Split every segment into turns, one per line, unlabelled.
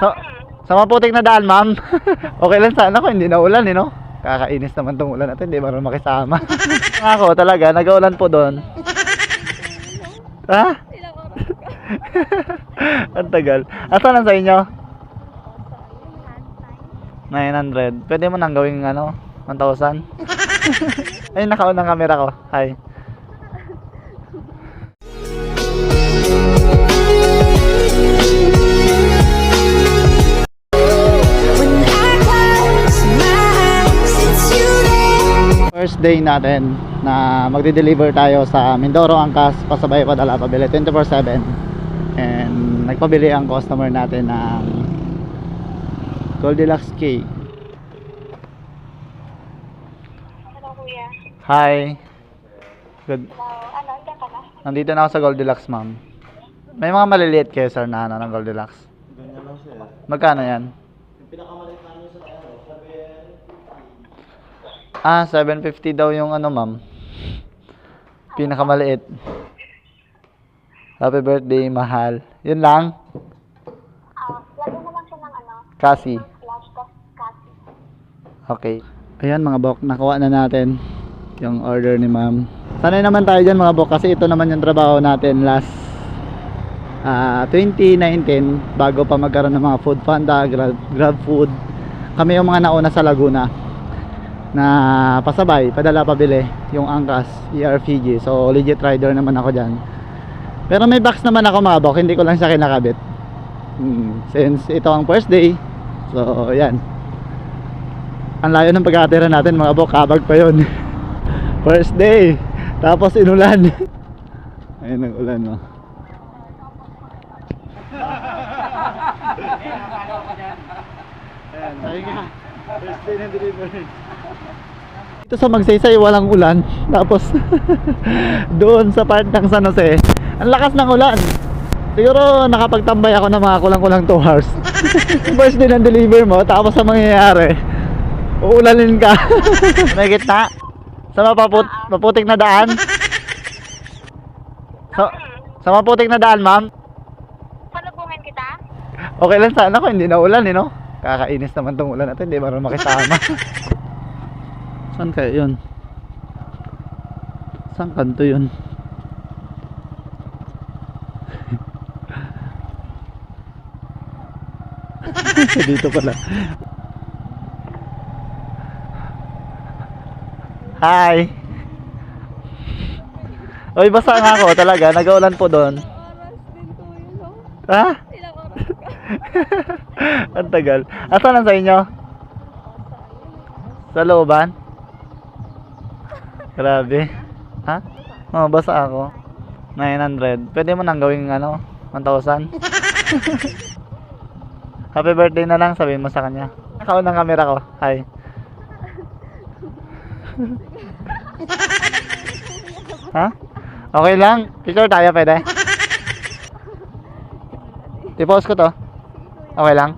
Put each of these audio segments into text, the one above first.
Sa, sa maputik na daan, ma'am. okay lang sana kung hindi na ulan, eh, no? Kakainis naman tong ulan natin, hindi marunong makisama. Ako talaga, nag-ulan po doon. Ha? Ang tagal. Asan lang sa inyo?
ka?
900. Pwede mo nang gawing ano, 1,000? Ay, nakaon ang camera ko. Hi. First day natin na magde-deliver tayo sa Mindoro Angkas, pasabay padala pabili 24/7. And nagpabili ang customer natin ng Goldilocks cake.
Hello, kuya.
Hi. Good.
Hello. Ano, ka na?
Nandito na ako sa Goldilocks, ma'am. May mga maliliit kayo, sir, na ano ng Goldilocks. Magkano yan? Ah, 750 daw yung ano, ma'am. Pinakamaliit. Happy birthday, mahal. Yun lang.
Ah, lagyan naman siya ng ano,
Kasi. Okay. Ayan mga bok, nakuha na natin yung order ni ma'am. Sanay naman tayo dyan mga bok kasi ito naman yung trabaho natin last ah 2019 bago pa magkaroon ng mga food panda, grab, grab food. Kami yung mga nauna sa Laguna na pasabay, padala pabili yung Angkas ERFG. So legit rider naman ako dyan. Pero may box naman ako mga bok, hindi ko lang siya kinakabit. Hmm, since ito ang first day, so yan. Ang layo ng pag-aatira natin mga bok, kabag pa yon. First day. Tapos inulan. Ayun ang ulan no. Ayan, nga. First day ng delivery. Ito sa Magsaysay walang ulan. Tapos doon sa part ng San Jose, ang lakas ng ulan. Siguro nakapagtambay ako ng mga kulang-kulang 2 hours. First day ng deliver mo, tapos ang mangyayari, uulanin ka. May gitna. Sa mapaput maputik na daan. Sa, sa maputik na daan, ma'am.
Salubungin kita?
Okay lang sana kung hindi na ulan, eh, no? Kakainis naman tong ulan natin, hindi marunong makisama. Saan kaya yun? Saan kanto yun? Dito pala. Hi! Oy, basa nga ako talaga. Nag-uulan po doon. Ha?
Ka?
Ang tagal. Asan lang sa inyo? Sa looban? Grabe. Ha? Oh, basa ako. 900. Pwede mo nang gawing ano? 1,000? Happy birthday na lang sabihin mo sa kanya. Nakaon ang camera ko. Hi. ha? Okay lang. Picture tayo pwede? I-pause ko to. Okay lang?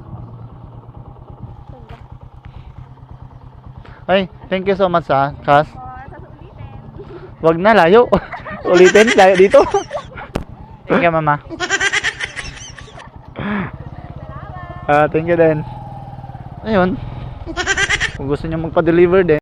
Ay, thank you so much ha,
sa ulitin.
Wag na, layo. Ulitin, layo dito. thank you, mama. Ah, thank you din. Ayun. Kung gusto niyo magpa-deliver din,